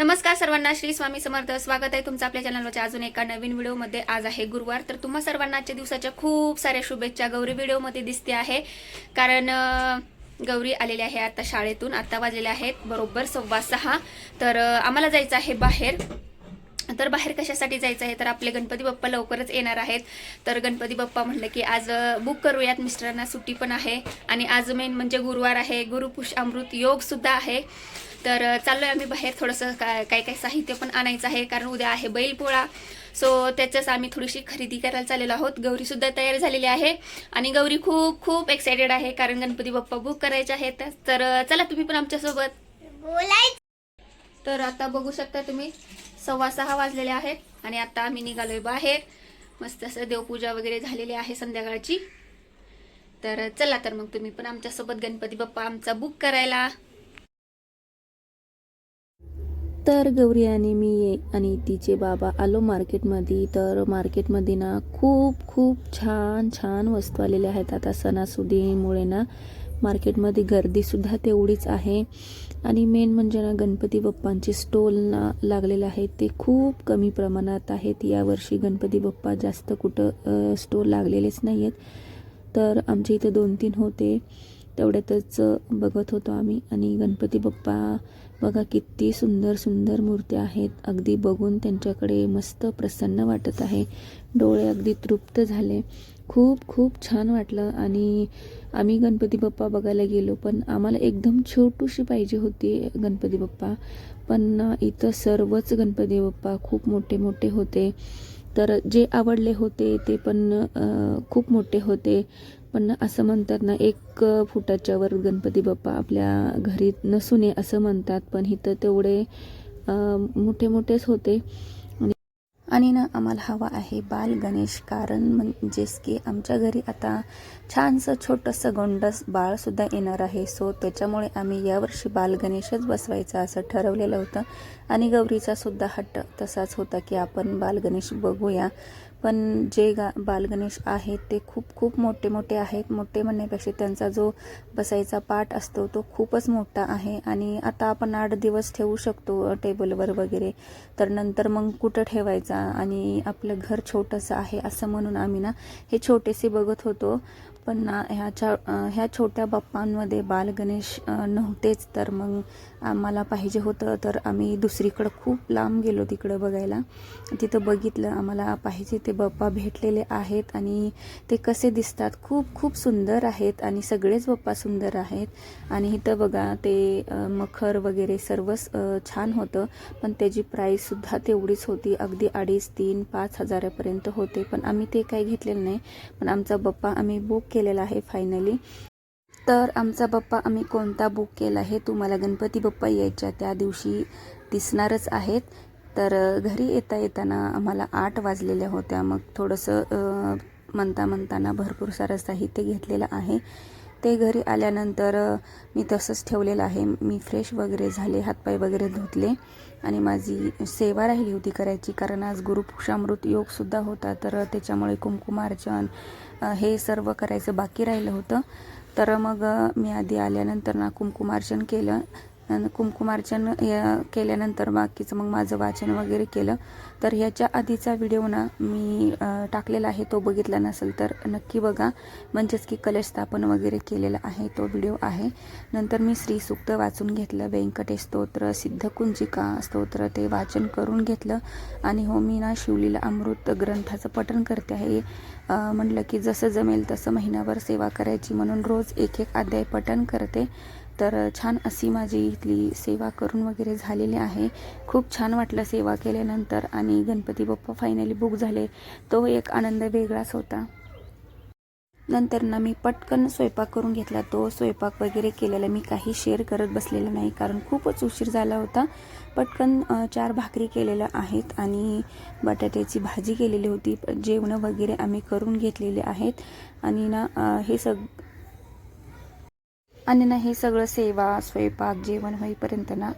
नमस्कार सर्वांना श्री स्वामी समर्थ. स्वागत आहे तुमचं आपल्या चॅनलवरच्या अजून एका नवीन व्हिडिओमध्ये. आज आहे गुरुवार तर तुम्हा सर्वांना आजच्या दिवसाच्या खूप साऱ्या शुभेच्छा. गौरी व्हिडिओमध्ये दिसते आहे. कारण गौरी आलेली आहे आता शाळेतून आता वाजलेले आहेत बरोबर सव्वा सहा. तर आम्हाला जायचं आहे बाहेर. तर बाहेर कशासाठी जायचं आहे? तर आपले गणपती बाप्पा लवकरच येणार आहेत. तर गणपती बाप्पा म्हटलं की आज बुक करूयात. मिस्टरांना सुट्टी पण आहे. आणि आज मेन म्हणजे गुरुवार आहे. गुरुपुष अमृत योग सुद्धा आहे. तर अ, चाललोय आम्ही बाहेर थोडंसं काय काय काय साहित्य पण आणायचं आहे कारण उद्या आहे बैलपोळा. सो त्याचंच आम्ही थोडीशी खरेदी करायला चाललेलो आहोत. गौरी सुद्धा तयार झालेली आहे. आणि गौरी खूप खूप एक्सायटेड आहे कारण गणपती बाप्पा बुक करायचे आहेत. तर चला तुम्ही पण आमच्यासोबत. बोलायचं. तर आता बघू शकता तुम्ही सव्वा सहा वाजलेले आहेत आणि आता आम्ही निघालोय बाहेर. मस्त असं देवपूजा वगैरे झालेली आहे संध्याकाळची. तर चला तर मग तुम्ही पण आमच्यासोबत गणपती बाप्पा आमचा बुक करायला. तर गौरी आणि मी आणि तिचे बाबा आलो मार्केटमध्ये. तर मार्केटमध्ये ना खूप खूप छान छान वस्तू आलेल्या आहेत. आता सणासुदीमुळे ना मार्केटमध्ये गर्दीसुद्धा तेवढीच आहे. आणि मेन म्हणजे ना गणपती बाप्पांचे स्टॉल ना लागलेले आहेत. ते खूप कमी प्रमाणात आहेत. यावर्षी गणपती बाप्पा जास्त कुठं स्टॉल लागलेलेच नाही आहेत तर आमच्या इथं दोन तीन होते. तेवढ्यातच बघत होतो आम्ही. आणि गणपती बाप्पा बघा किती सुंदर सुंदर मूर्त्या आहेत. अगदी बघून त्यांच्याकडे मस्त प्रसन्न वाटत आहे. डोळे अगदी तृप्त झाले. खूप खूप छान वाटलं. आणि आम्ही गणपती बाप्पा बघायला गेलो पण आम्हाला एकदम छोटूशी पाहिजे होती गणपती बाप्पा. पण इथं सर्वच गणपती बाप्पा खूप मोठे मोठे होते. तर जे आवडले होते ते पण खूप मोठे होते. पण असं म्हणतात ना एक फुटाच्या वर गणपती बाप्पा आपल्या घरी नसू नये असं म्हणतात पण इथं तेवढे मोठे मोठेच होते. आणि- आणि ना आम्हाला हवा आहे बाल गणेश कारण म्हणजेच की आमच्या घरी आता छानसं छोटंसं गोंडस बाळसुद्धा येणार आहे. सो त्याच्यामुळे आम्ही यावर्षी बाल गणेशच बसवायचा असं ठरवलेलं होतं. आणि गौरीचा सुद्धा हट्ट तसाच होता की आपण बाल गणेश बघूया. पण जे गा बालगणेश आहेत ते खूप खूप मोठे मोठे आहेत. मोठे म्हणण्यापेक्षा त्यांचा जो बसायचा पाठ असतो तो खूपच मोठा आहे. आणि आता आपण आठ दिवस ठेवू शकतो टेबलवर वगैरे. तर नंतर मग कुठं ठेवायचा? आणि आपलं घर छोटंसं आहे असं म्हणून आम्ही ना हे छोटेसे बघत होतो. पण ना ह्याच्या ह्या छोट्या बाप्पांमध्ये बालगणेश नव्हतेच. तर मग आम्हाला पाहिजे होतं तर आम्ही दुसरीकडं खूप लांब गेलो तिकडं बघायला. तिथं बघितलं आम्हाला पाहिजे ते बाप्पा भेटलेले आहेत आणि ते कसे दिसतात. खूप खूप सुंदर आहेत आणि सगळेच बाप्पा सुंदर आहेत. आणि इथं बघा ते मखर वगैरे सर्वच छान होतं. पण त्याची प्राईससुद्धा तेवढीच होती. अगदी अडीच तीन पाच हजारापर्यंत होते. पण आम्ही ते काही घेतलेलं नाही. पण आमचा बाप्पा आम्ही बुक केलेला आहे फायनली तर आमचा बाप्पा आम्ही कोणता बुक केला आहे तुम्हाला गणपती बाप्पा यायच्या त्या दिवशी दिसणारच आहेत. तर घरी येता येताना आम्हाला आठ वाजलेल्या होत्या. मग थोडंसं म्हणता म्हणताना भरपूर सारं साहित्य घेतलेलं आहे. ते घरी आल्यानंतर मी तसंच ठेवलेलं आहे. मी फ्रेश वगैरे झाले हातपाय वगैरे धुतले आणि माझी सेवा राहिली होती करायची. कारण आज गुरुपुषामृत योगसुद्धा होता तर त्याच्यामुळे कुंकुमार्चन हे सर्व करायचं बाकी राहिलं होतं. तर मग मी आधी आल्यानंतर ना कुंकुमार्चन केलं. कुंकुमार्चन या- केल्यानंतर बाकीचं मग माझं वाचन वगैरे केलं. तर ह्याच्या आधीचा व्हिडिओ ना मी टाकलेला आहे. तो बघितला नसेल तर नक्की बघा. म्हणजेच की कलश स्थापन वगैरे केलेला आहे तो व्हिडिओ आहे. नंतर मी श्रीसुक्त वाचून घेतलं. व्यंकटेश स्तोत्र सिद्धकुंजिका स्तोत्र ते वाचन करून घेतलं. आणि हो मी ना शिवलीला अमृत ग्रंथाचं पठण करते आहे. म्हटलं की जसं जमेल तसं महिनाभर सेवा करायची म्हणून रोज एक एक अध्याय पठण करते. तर छान अशी माझी इथली सेवा करून वगैरे झालेली आहे. खूप छान वाटलं सेवा केल्यानंतर आणि गणपती बाप्पा फायनली बुक झाले. तो एक आनंद वेगळाच होता. नंतर ना मी पटकन स्वयंपाक करून घेतला. तो स्वयंपाक वगैरे केलेला मी काही शेअर करत बसलेला नाही कारण खूपच उशीर झाला होता. पटकन चार भाकरी केलेल्या आहेत आणि बटाट्याची भाजी केलेली होती. जेवणं वगैरे आम्ही करून घेतलेले आहेत. आणि ना हे सग आणि ना हे सगळं सेवा स्वयंपाक जेवण होईपर्यंत ना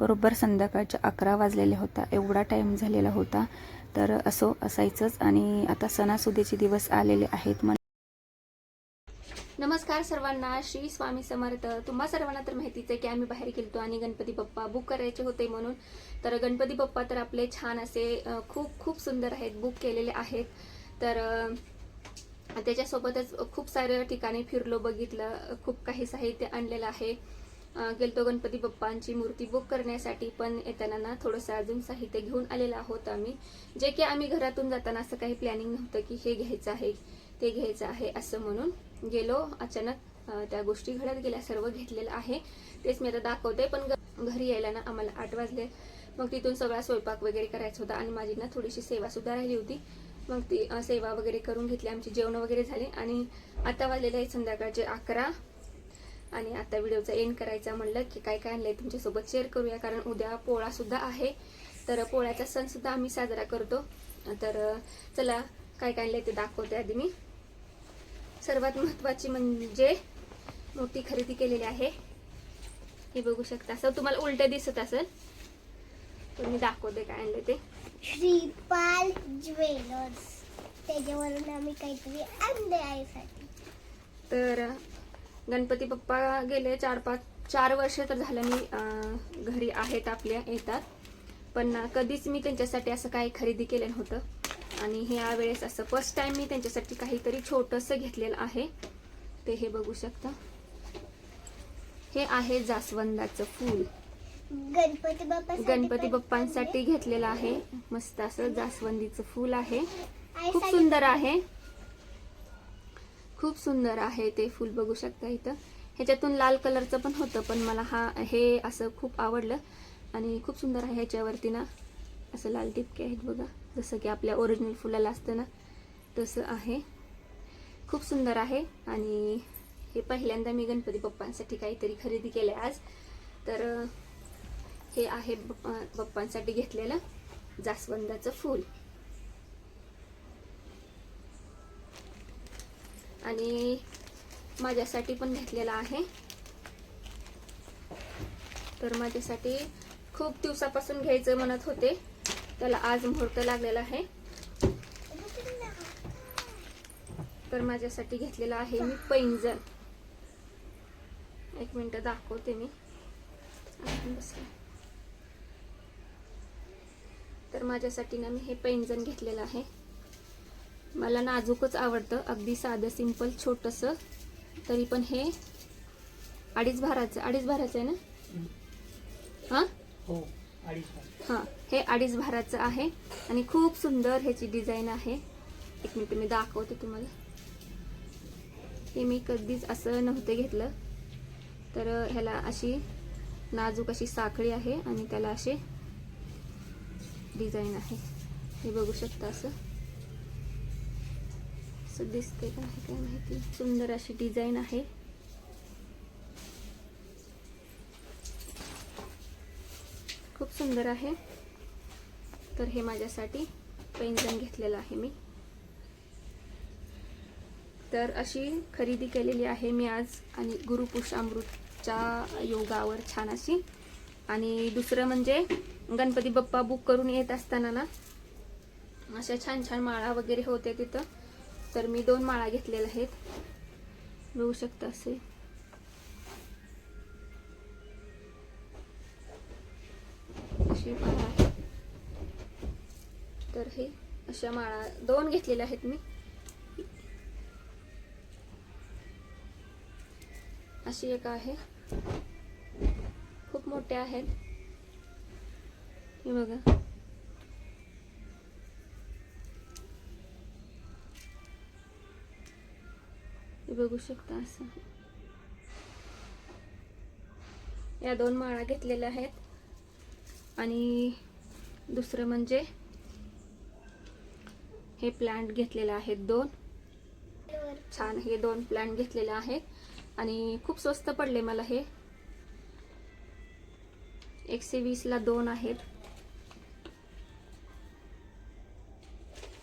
बरोबर संध्याकाळच्या अकरा वाजलेल्या होता. एवढा टाईम झालेला होता. तर असो असायचंच. आणि आता सणासुदीचे दिवस आलेले आहेत. म्हण नमस्कार सर्वांना. श्री स्वामी समर्थ. तुम्हा सर्वांना तर माहितीच आहे की आम्ही बाहेर गेलतो आणि गणपती बाप्पा बुक करायचे होते म्हणून. तर गणपती बाप्पा तर आपले छान असे खूप खूप सुंदर आहेत बुक केलेले आहेत. तर त्याच्यासोबतच खूप साऱ्या ठिकाणी फिरलो बघितलं खूप काही साहित्य आणलेलं आहे. गेलतो गणपती बाप्पांची मूर्ती बुक करण्यासाठी पण येताना ना थोडंसं अजून साहित्य घेऊन आलेलं आहोत आम्ही. जे की आम्ही घरातून जाताना असं काही प्लॅनिंग नव्हतं की हे घ्यायचं आहे ते घ्यायचं आहे असं म्हणून गेलो. अचानक त्या गोष्टी घडत गेल्या सर्व घेतलेलं आहे. तेच मी आता दाखवते पण घरी यायला ना आम्हाला आठ वाजले. मग तिथून सगळा स्वयंपाक वगैरे करायचा होता आणि माझी ना थोडीशी सेवा सुद्धा राहिली होती. मग ती सेवा वगैरे करून घेतली. आमची जेवण वगैरे झाले. आणि आता वाजलेले आहे संध्याकाळचे अकरा. आणि आता व्हिडिओचा एंड करायचा म्हणलं की काय काय आणलंय तुमच्यासोबत शेअर करूया. कारण उद्या पोळा सुद्धा आहे. तर पोळ्याचा सण सुद्धा आम्ही साजरा करतो. तर चला काय काय आणलंय ते दाखवते आधी मी. सर्वात महत्वाची म्हणजे मोठी खरेदी केलेली आहे. हे बघू शकता. असं तुम्हाला उलट दिसत असेल. मी दाखवते काय आणलं ते. श्रीपाल ज्वेलर्स. त्याच्यावरून आम्ही काहीतरी आणले आईसाठी. तर गणपती बाप्पा गेले चार पाच चार वर्ष तर झालं मी घरी आहेत आपल्या येतात. पण कधीच मी त्यांच्यासाठी असं काही खरेदी केलं नव्हतं. आणि हे यावेळेस असं फर्स्ट टाइम मी त्यांच्यासाठी काहीतरी छोटंसं घेतलेलं आहे. ते हे बघू शकता. हे आहे जास्वंदाचं फूल. गणपती बाप्पा गणपती बाप्पांसाठी घेतलेलं आहे. मस्त असं जास्वंदीचं फूल आहे. खूप सुंदर आहे. खूप सुंदर आहे ते फूल बघू शकता इथं. ह्याच्यातून लाल कलरचं पण होतं पण मला हा हे असं खूप आवडलं. आणि खूप सुंदर आहे ह्याच्यावरती ना. असं लाल टिपके आहेत बघा. जसं की आपल्या ओरिजिनल फुलाला असतं ना तसं आहे. खूप सुंदर आहे. आणि हे पहिल्यांदा मी गणपती बाप्पांसाठी काहीतरी खरेदी केलं आज. तर हे आहे बप्पा- घेतलेलं जास्वंदाचं फूल. आणि माझ्यासाठी पण घेतलेला आहे. तर माझ्यासाठी खूप दिवसापासून घ्यायचं म्हणत होते. त्याला आज मुहूर्त लागलेला आहे. तर माझ्यासाठी घेतलेला आहे मी पैंजण. एक मिनिट दाखवते मी. बसले. तर माझ्यासाठी ना मी हे पैंजण घेतलेलं आहे. मला नाजूकच आवडतं अगदी साधं सिंपल छोटंसं. तरी पण हे अडीच भाराचं अडीच भाराचं आहे ना? हां? हो. हां हे अडीच भाराचं आहे. आणि खूप सुंदर ह्याची डिझाईन आहे. एक मिनिट मी दाखवते तुम्हाला. हे मी कधीच असं नव्हतं घेतलं. तर ह्याला अशी नाजूक अशी साखळी आहे आणि त्याला असे डिझाईन आहे. हे बघू शकता असं. असं दिसते का आहे काय माहिती. सुंदर अशी डिझाईन आहे. खूप सुंदर आहे. तर हे माझ्यासाठी पैंजण घेतलेलं आहे मी. तर अशी खरेदी केलेली आहे मी आज आणि गुरुपुषामृतच्या योगावर छान अशी. आणि दुसरं म्हणजे गणपती बाप्पा बुक करून येत असताना ना अशा छान छान माळा वगैरे होत्या तिथं. तर मी दोन माळा घेतलेल्या आहेत. मिळू शकतं असे. अशी माळा. आहे तर हे अशा माळा दोन घेतलेल्या आहेत मी. अशी एक आहे. खूप मोठ्या आहेत. हे बघा. हे बघू शकता असं. या दोन माळा घेतलेल्या आहेत. आणि दुसरं म्हणजे हे प्लांट घेतलेले आहेत दोन. छान हे दोन प्लांट घेतलेले आहेत. आणि खूप स्वस्त पडले मला हे. एकशे वीसला दोन आहेत.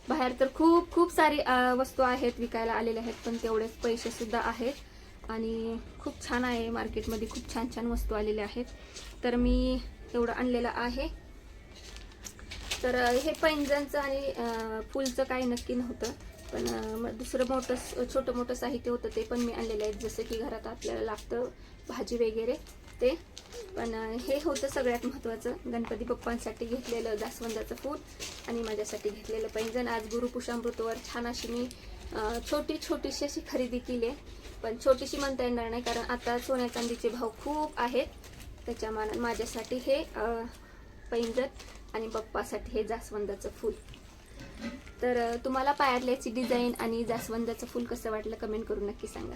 बाहेर तर खूप खूप सारी वस्तू आहेत विकायला आलेल्या आहेत पण तेवढेच पैसे सुद्धा आहेत. आणि खूप छान आहे मार्केटमध्ये खूप छान छान वस्तू आलेल्या आहेत. तर मी एवढं आणलेलं आहे. तर हे पैंजणचं आणि फुलचं काही नक्की नव्हतं पण मग दुसरं मोठं स- छोटं मोठं साहित्य होतं ते पण मी आणलेलं आहे. जसं की घरात आपल्याला लागतं भाजी वगैरे. ते पण हे होतं सगळ्यात महत्त्वाचं. गणपती बाप्पांसाठी घेतलेलं जास्वंदाचं फूल आणि माझ्यासाठी घेतलेलं पैंजण. आज गुरुपुषामृतवर छान अशी मी छोटी छोटीशी अशी खरेदी केली आहे. पण छोटीशी म्हणता येणार नाही कारण आता सोन्या चांदीचे भाव खूप आहेत. त्याच्या मानात माझ्यासाठी हे पैंजण आणि बाप्पासाठी हे जास्वंदाचं फूल. तर तुम्हाला पायातल्याची डिझाईन आणि जास्वंदाचं फूल कसं वाटलं कमेंट करून नक्की सांगा.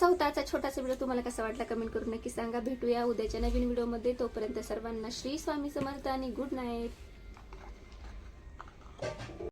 असा होता आजचा छोटासा व्हिडिओ. तुम्हाला कसा वाटला कमेंट करून नक्की सांगा. भेटूया उद्याच्या नवीन व्हिडिओमध्ये. तोपर्यंत सर्वांना श्री स्वामी समर्थ आणि गुड नाईट.